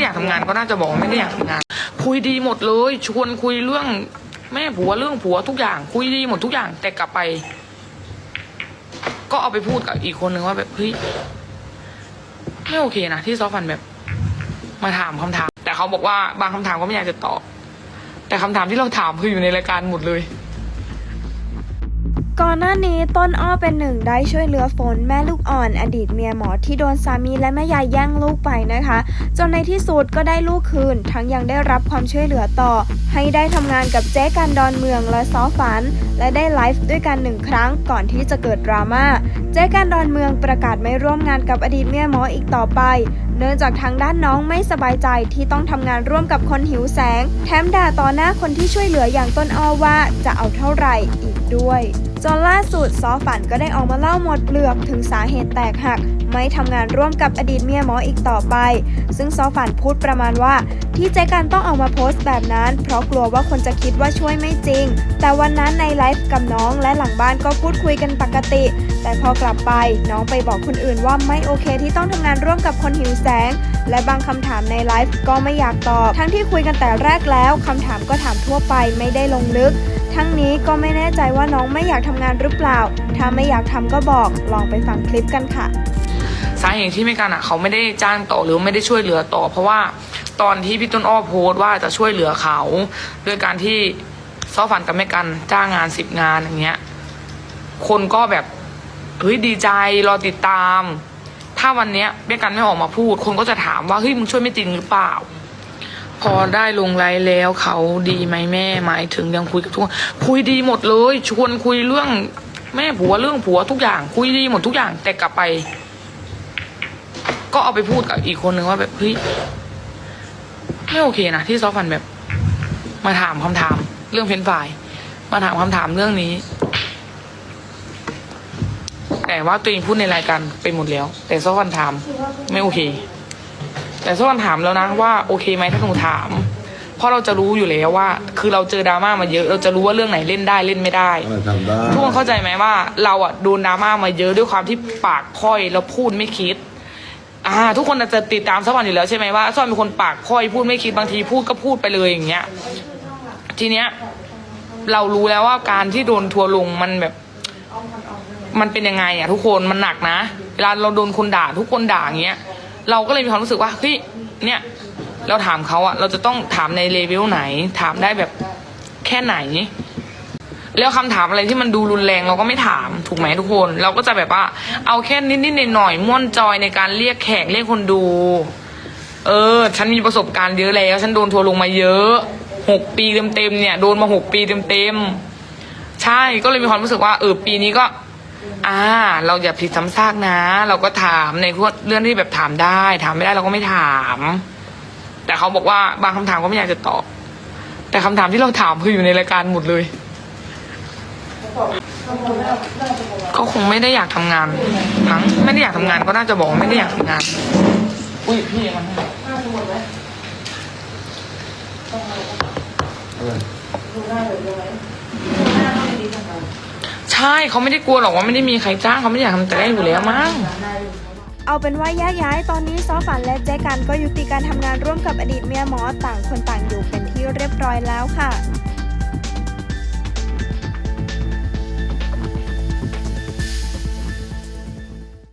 ได้อยากทำงานก็น่าจะบอกไม่ได้อยากทำงาน คุยดีหมดเลย ชวนคุยเรื่อง แม่ผัวเรื่องผัวทุกอย่าง คุยดีหมดทุกอย่าง แต่กลับไป ก็เอาไปพูดกับอีกคนนึงว่าแบบเฮ้ยไม่โอเคนะที่ซอฟันแบบ มาถามคำถาม แต่เขาบอกว่าบางคำถามก็ไม่อยากจะตอบ แต่คำถามที่เราถามคืออยู่ในรายการหมดเลย ก่อนหน้านี้ต้นอ้อเป็นหนึ่งได้ช่วยเหลือฝนแม่ลูกอ่อน อดีตเมียหมอที่โดนสามีและแม่ยายแย่งลูกไปนะคะ จนในที่สุดก็ได้ลูกคืน ทั้งยังได้รับความช่วยเหลือต่อ ให้ได้ทำงานกับเจ๊กันดอนเมืองและซอฝัน และได้ไลฟ์ด้วยกันหนึ่งครั้งก่อนที่จะเกิดดราม่าเจ๊กันดอนเมืองประกาศไม่ร่วมงานกับอดีตเมียหมออีกต่อไปเนื่องจากทางด้านน้องไม่สบายใจที่ต้องทำงานร่วมกับคนหิวแสง แถมด่าต่อหน้าคนที่ช่วยเหลืออย่างต้นอ้อว่าจะเอาเท่าไหร่อีกด้วย จนล่าสุดซอฝันก็ได้ออกมาเล่าหมดเปลือกถึงสาเหตุแตกหัก ไม่ทำงานร่วมกับอดีตเมียหมออีกต่อไป ซึ่งซอฝันพูดประมาณว่า ที่เจกันต้องออกมาโพสต์แบบนั้น เพราะกลัวว่าคนจะคิดว่าช่วยไม่จริง แต่วันนั้นในไลฟ์กับน้องและหลังบ้านก็พูดคุยกันปกติ แต่พอกลับไปน้องไปบอกคนอื่นว่าไม่โอเคที่ต้องทำงานร่วมกับคนหิวแสง และบางคำถามในไลฟ์ก็ไม่อยากตอบ ทั้งที่คุยกันแต่แรกแล้วคำถามก็ถามทั่วไปไม่ได้ลงลึก ทั้งนี้ก็ไม่แน่ใจว่าน้องไม่อยากทำงานหรือเปล่า ถ้าไม่อยากทำก็บอก ลองไปฟังคลิปกันค่ะ สาเหตุที่ไม่กันอะเขาไม่ได้จ้างต่อหรือไม่ได้ช่วยเหลือต่อ เพราะว่าตอนที่พี่ต้นอ้อโพสต์ว่าจะช่วยเหลือเขาด้วยการที่ซ้อฟันกับแม่กันจ้างงานสิบงานอย่างเงี้ย คนก็แบบเฮ้ยดีใจรอติดตาม ถ้าวันเนี้ยแม่กันไม่ออกมาพูด คนก็จะถามว่าเฮ้ยมึงช่วยไม่จริงหรือเปล่า พอได้ลงไลน์แล้วเขาดีไหมแม่หมายถึงยังคุยกับทุกคนคุยดีหมดเลย ชวนคุยเรื่องแม่ผัวเรื่องผัวทุกอย่าง คุยดีหมดทุกอย่าง แต่กลับไป ก็เอาไปพูดกับอีกคนนึงว่าแบบเฮ้ยไม่โอเคนะที่ซอฟันแบบ มาถามคำถาม เรื่องเฟนฝ่าย มาถามคำถามเรื่องนี้ แต่ว่าตัวเองพูดในรายการไปหมดแล้ว แต่ซอฟันถาม ไม่โอเค แต่ซอฟฟันถามแล้วนะว่าโอเคไหมถ้าหนูถาม เพราะเราจะรู้อยู่แล้วว่า คือเราเจอดราม่ามาเยอะ เราจะรู้ว่าเรื่องไหนเล่นได้เล่นไม่ได้อะไรทำได้ทุกคนเข้าใจไหมว่าเราอะโดนดราม่ามาเยอะด้วยความที่ปากค่อยแล้วพูดไม่คิด อ่า ทุกคนอาจจะติดตามสักวันอยู่แล้วใช่ไหมว่าซ่อนเป็นคนปากค่อยพูดไม่คิดบางทีพูดก็พูดไปเลยอย่างเงี้ยทีเนี้ยเรารู้แล้วว่าการที่โดนทัวร์ลงมันแบบ มันเป็นยังไงอะทุกคนมันหนักนะ เวลาเราโดนคนด่าทุกคนด่าอย่างเงี้ย เราก็เลยมีความรู้สึกว่าเฮ้ยเนี่ยเราถามเขาอะเราจะต้องถามในเลเวลไหน ถามได้แบบแค่ไหน แล้วคำถามอะไรที่มันดูรุนแรงเราก็ไม่ถามถูกไหมทุกคน เราก็จะแบบว่า เอาแค่นิดๆหน่อยๆม่วนจอยในการเรียกแขกเรียกคนดู เออ ฉันมีประสบการณ์เยอะแล้วฉันโดนทัวร์ลงมาเยอะหกปีเต็มๆเนี่ยโดนมาหกปีเต็มๆใช่ก็เลยมีความรู้สึกว่าเออปีนี้ก็ อ่า เราอย่าผิดซ้ำซากนะ เราก็ถามในพวกเรื่องที่แบบถามได้ ถามไม่ได้เราก็ไม่ถาม แต่เขาบอกว่าบางคำถามก็ไม่อยากจะตอบ แต่คำถามที่เราถามคืออยู่ในรายการหมดเลยก็คงไม่ได้อยากทำงานมั้งไม่ได้อยากทำงานก็น่าจะบอกว่าไม่ได้อยากทำงาน อุ้ยพี่มัน ใช่เขาไม่ได้กลัวหรอกว่าไม่ได้มีใครจ้างเขาไม่ได้อยากทำแต่แรกอยู่แล้วมั้ง เอาเป็นว่าแยกย้ายตอนนี้ซอฝันและเจ๊กันก็ยุติการทำงานร่วมกับอดีตเมียหมอต่างคนต่างอยู่เป็นที่เรียบร้อยแล้วค่ะ